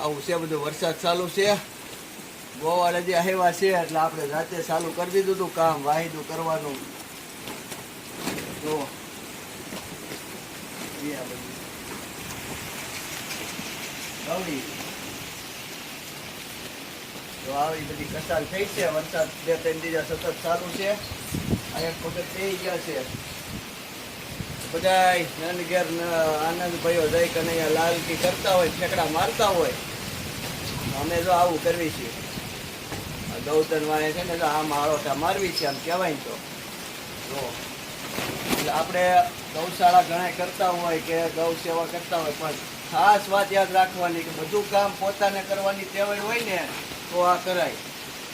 આવું છે બધું વરસાદ ચાલુ છે. ગોવાળા જે આવ્યા છે, એટલે આપણે રાતે ચાલુ કરી દીધું હતું કામ, વાહિદું કરવાનું. બધું. તો આવી બધી કસાલ થઈ છે, વરસાદ બે ત્રણ દિવસ સતત ચાલુ છે. આ એક વખત થઈ ગયા છે. બધાય નંદ ઘેર આનંદ ભાઈઓ જઈ કનૈયા લાલ કી કરતા હોય, ઠેકડા મારતા હોય. અમે જો આવું કરવી છીએ. ગૌતન વાળે છે ને જો આમ આળોટા મારવી છે, આમ કહેવાય ને તો. જો. એટલે આપણે ગૌશાળા ઘણા કરતા હોય કે ગૌ સેવા કરતા હોય, પણ ખાસ વાત યાદ રાખવાની કે બધું કામ પોતાને કરવાની ટેવાય હોય ને, તો આ કરાય.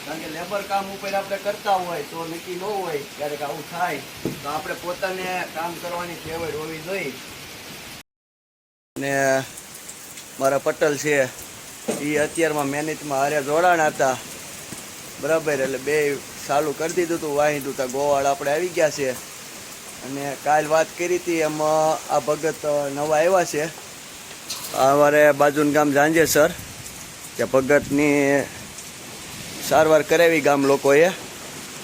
કારણ કે લેબર કામ ઉપર આપણે કરતા હોય, તો નક્કી ન હોય ક્યારેક આવું થાય, તો આપણે પોતાને કામ કરવાની ટેવાય હોવી જોઈએ. ને મારા પટેલ છે એ અત્યારમાં મહેનતમાં હારે જોડાણ હતા. બરાબર, એટલે બે ચાલુ કરી દીધું હતું વાહી દૂતા ગોવાળ આપણે આવી ગયા છે. અને કાલ વાત કરી હતી એમાં આ ભગત નવા આવ્યા છે. અમારે બાજુનું ગામ જાંજે સર કે ભગતની સારવાર કરાવી ગામ લોકોએ.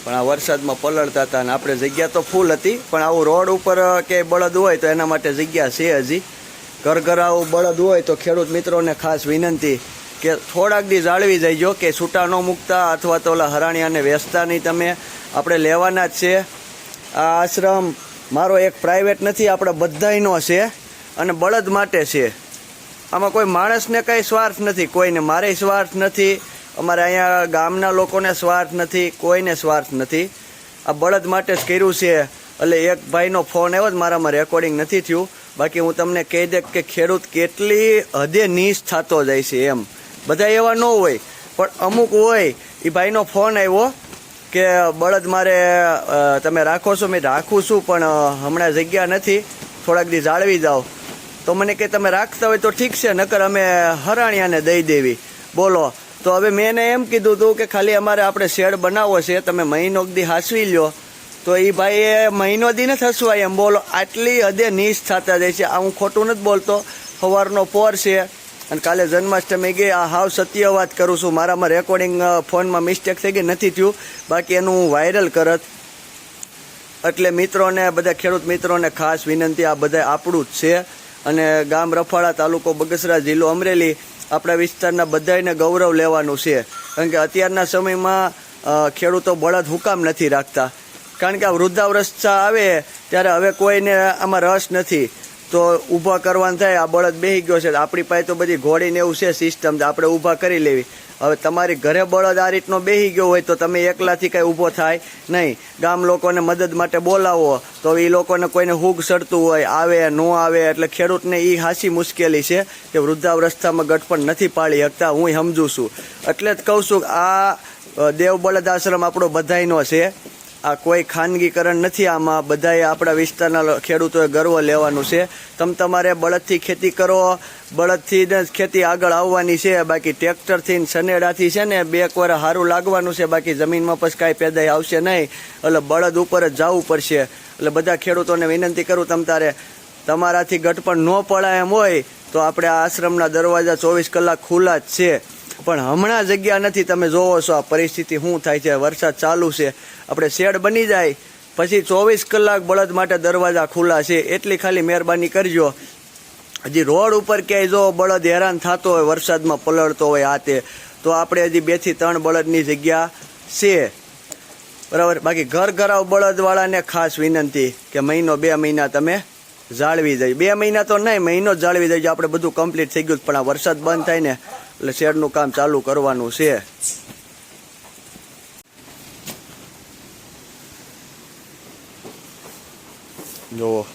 પણ આ વરસાદમાં પલળતા હતા અને આપણે જગ્યા તો ફૂલ હતી, પણ આવું રોડ ઉપર કે બળદ હોય તો એના માટે જગ્યા છે હજી. ઘર ઘર બળદ હોય તો ખેડૂત મિત્રોને ખાસ વિનંતી કે થોડાક દી જાળવી જઈજો, કે છૂટા ન મૂકતા અથવા તો ઓલા હરાણિયાને વેચતા નહીં તમે આપણે લેવાના જ છે. આ આશ્રમ મારો એક પ્રાઇવેટ નથી, આપણે બધાયનો છે અને બળદ માટે છે. આમાં કોઈ માણસને કંઈ સ્વાર્થ નથી, કોઈને મારે સ્વાર્થ નથી, અમારે અહીંયા ગામના લોકોને સ્વાર્થ નથી, કોઈને સ્વાર્થ નથી. આ બળદ માટે જ કર્યું છે, એટલે એક ભાઈનો ફોન આવ્યો જ, મારામાં રેકોર્ડિંગ નથી થયું. બાકી હું તમને કહી દે કે ખેડૂત કેટલી હદે નીચ થતો જાય છે એમ. બધા એવા ન હોય, પણ અમુક હોય, એ ભાઈનો ફોન આવ્યો કે બળદ મારે તમે રાખો છો? મેં રાખું છું, પણ હમણાં જગ્યા નથી. થોડાક દી જાળવી જાઓ. તો મને કે, તમે રાખતા હોય તો ઠીક છે, નકર અમે હરાણિયાને દઈ દેવી. બોલો, તો હવે મેં એને એમ કીધું હતું કે, ખાલી અમારે આપણે શેડ બનાવવો છે, તમે મહિનો દી હાસવી લ્યો. તો એ ભાઈએ મહિનો દી નથી હસવાય એમ. બોલો, આટલી હદે નીચ થતા જાય છે. આ હું ખોટું નથી બોલતો. સવારનો પોર છે. અને કાલે જન્માષ્ટમી ગઈ. આ હાવ સત્ય વાત કરું છું. મારામાં રેકોર્ડિંગ ફોનમાં મિસ્ટેક થઈ ગઈ. નથી થયું. બાકી એનું હું વાયરલ કરત. એટલે મિત્રોને, બધા ખેડૂત મિત્રોને ખાસ વિનંતી. આ બધા આપણું જ છે. અને ગામ રફાળા તાલુકો બગસરા જિલ્લો અમરેલી આપણા વિસ્તારના બધાને ગૌરવ લેવાનું છે. કારણ કે અત્યારના સમયમાં ખેડૂતો બળદ હુકામ નથી રાખતા. કારણ કે આ વૃદ્ધાવસ્થા આવે ત્યારે હવે કોઈને આમાં રસ નથી. તો ઊભા કરવાનું થાય, આ બળદ બેહી ગયો છે. આપણી પાસે તો બધી ઘોડીને એવું છે સિસ્ટમ આપણે ઊભા કરી લેવી. હવે તમારી ઘરે બળદ આ રીતનો બેહી ગયો હોય તો તમે એકલાથી કાંઈ ઊભો થાય નહીં. ગામ લોકોને મદદ માટે બોલાવો, તો એ લોકોને કોઈને હુગ સડતું હોય, આવે, ન આવે, એટલે ખેડૂતને એ હાસી મુશ્કેલી છે કે વૃદ્ધાવસ્થામાં ગટપણ નથી પાડી શકતા હું સમજું છું. એટલે જ કહું છું આ દેવ બળદ આશ્રમ આપણો બધાયનો છે. આ કોઈ ખાનગીકરણ નથી, આમાં બધાએ આપણા વિસ્તારના ખેડૂતોએ ગર્વ લેવાનું છે. તમ તમારે બળદથી ખેતી કરો, બળદથી જ ખેતી આગળ આવવાની છે, બાકી ટ્રેક્ટરથી સનેડાથી છે ને, બે એક વાર સારું લાગવાનું છે, બાકી જમીનમાં પછી કાંઈ પેદાઈ આવશે નહીં. એટલે બળદ ઉપર જ જવું પડશે. એટલે બધા ખેડૂતોને વિનંતી કરું તમ તારે, તમારાથી ગટપણ ન પડાય એમ હોય, તો આપણે આ આશ્રમના દરવાજા ચોવીસ કલાક ખુલ્લા જ છે. પણ હમણાં જગ્યા નથી. તમે જોવો છો આ પરિસ્થિતિ શું થાય છે. વરસાદ ચાલુ છે. આપણે શેડ બની જાય. પછી ચોવીસ કલાક બળદ માટે દરવાજા ખુલ્લા છે. એટલી ખાલી મહેરબાની કરજો. હજી રોડ ઉપર ક્યાંય જો બળદ હેરાન થતો હોય, વરસાદમાં પલળતો હોય આ તે, તો આપણે હજી બેથી ત્રણ બળદની જગ્યા છે. બરાબર? બાકી ઘર ઘરાવ બળદવાળાને ખાસ વિનંતી કે મહિનો બે મહિના તમે જાળવી જાય બે મહિના તો નહીં, મહિનો જ જાળવી જાય આપણે બધું કમ્પ્લીટ થઈ ગયું પણ આ વરસાદ બંધ થાય ને એટલે શેડનું કામ ચાલુ કરવાનું છે. જો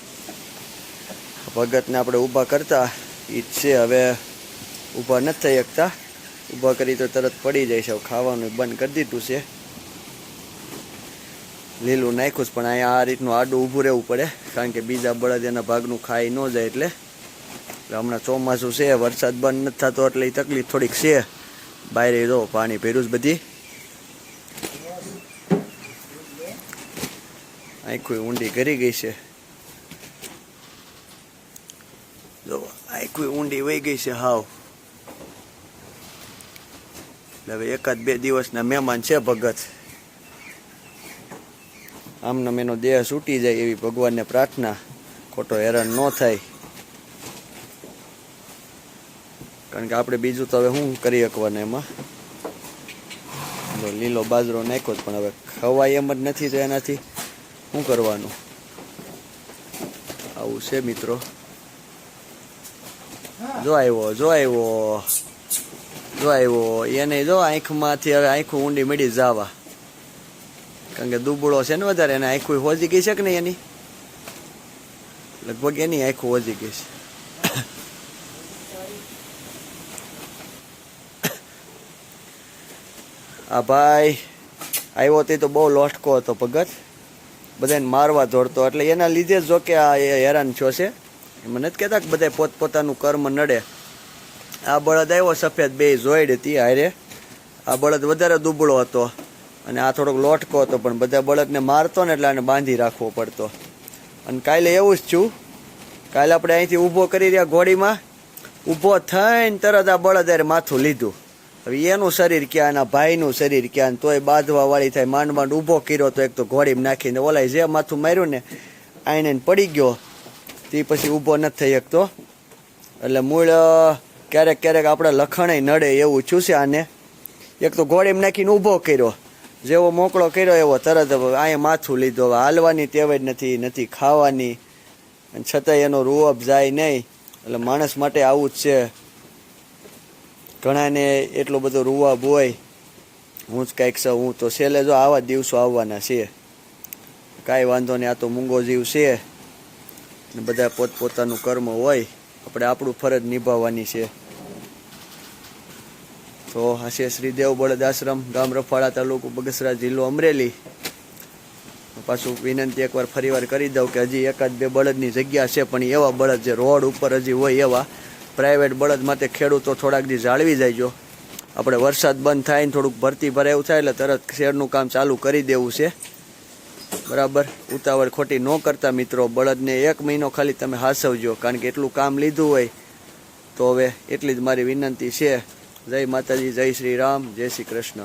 ભગતને આપણે ઊભા કરતા એ છે, હવે ઊભા નથી થઈ શકતા. ઊભા કરી તો તરત પડી જાય છે ખાવાનું બંધ કરી દીધું છે. લીલું નાખ્યું પણ અહીંયા આ રીતનું આડું ઊભું રહેવું પડે, કારણ કે બીજા બળદ એના ભાગનું ખાઈ ન જાય એટલે. એટલે હમણાં ચોમાસું છે, વરસાદ બંધ નથી થતો એટલે એ તકલીફ થોડીક છે. બહાર જો પાણી ભર્યું જ બધી. આખું ઊંડી કરી ગઈ છે. જો આખું ઊંડી વહી ગઈ છે હાવ. એટલે હવે એકાદ બે દિવસના મહેમાન છે ભગત. આમનો એનો દેહ છૂટી જાય એવી ભગવાનને પ્રાર્થના. ખોટો હેરાન ન થાય. કારણ કે આપણે બીજું તો હવે શું કરી શકવાને એમાં? લીલો બાજરો નાખ્યો જ પણ હવે ખવાય એમ જ નથી તો એનાથી શું કરવાનું? આવું છે મિત્રો. જો આવ્યો જો આવ્યો જો આવ્યો. એને જો આંખમાંથી હવે આંખું ઊંડી મળી જાવા. કારણ કે દુબળો છે ને વધારે એને આંખું હોજી ગઈ છે કે નહીં એની? લગભગ એની આંખું હોજી ગઈ છે. આ ભાઈ આવ્યો તે તો બહુ લોટકો હતો ભગત બધાને મારવા દોડતો. એટલે એના લીધે જો કે આ એ હેરાન થયો છે. એમાં નથી કહેતા કે બધા પોતપોતાનું કર્મ નડે. આ બળદ આવ્યો સફેદ બે જોઈડ હતી હારે. આ બળદ વધારે દુબળો હતો અને આ થોડોક લોટકો હતો, પણ બધા બળદને મારતો ને એટલે આને બાંધી રાખવો પડતો. અને કાલે એવું જ છું કાલે આપણે અહીંથી ઊભો કરી રહ્યા ઘોડીમાં. ઊભો થઈને તરત આ બળદ માથું લીધું. હવે એનું શરીર ક્યાં, એના ભાઈનું શરીર ક્યાં તોય બાંધવા વાળી થાય. માંડ માંડ ઊભો કર્યો તો એક તો ઘોડીમાં નાખીને ઓલાય જે માથું માર્યું ને આઈને પડી ગયો. તે પછી ઊભો નથી થઈ શકતો. એટલે મૂળ ક્યારેક ક્યારેક આપણે લખણે નડે એવું છે આને. એક તો ઘોડીમાં નાખીને ઊભો કર્યો. જેવો મોકળો કર્યો એવો તરત અહીંયા માથું લીધો. હવે હાલવાની ટેવ જ નથી નથી ખાવાની. અને છતાંય એનો રૂઅબ જાય નહીં. એટલે માણસ માટે આવું જ છે. ઘણાને એટલો બધો રૂવાબ હોય હું જ કાંઈક છું હું તો છેલ્લે જો આવા દિવસો આવવાના છે. કાંઈ વાંધો નહીં, આ તો મૂંગો જીવ છે. ને બધા પોતપોતાનું કર્મ હોય, આપણે આપણું ફરજ નિભાવવાની છે. તો હશે શ્રીદેવ બળદ આશ્રમ, ગામ રફાળા તાલુકો બગસરા જિલ્લો અમરેલી. પાછું વિનંતી એકવાર ફરીવાર કરી દઉં કે હજી એકાદ બે બળદની જગ્યા છે, પણ એવા બળદ જે રોડ ઉપર હજી હોય એવા પ્રાઇવેટ બળદ માટે ખેડૂતો થોડાક દી જાળવી જાયજો. આપણે વરસાદ બંધ થાય ને થોડુંક ભરતી ભરાયું થાય એટલે તરત શેરનું કામ ચાલુ કરી દેવું છે. બરાબર? ઉતાવળ ખોટી ન કરતા મિત્રો. બળદને એક મહિનો ખાલી તમે હાસવજો, કારણ કે એટલું કામ લીધું હોય તો હવે એટલી જ મારી વિનંતી છે. જય માતાજી, જય શ્રી રામ, જય શ્રી કૃષ્ણ.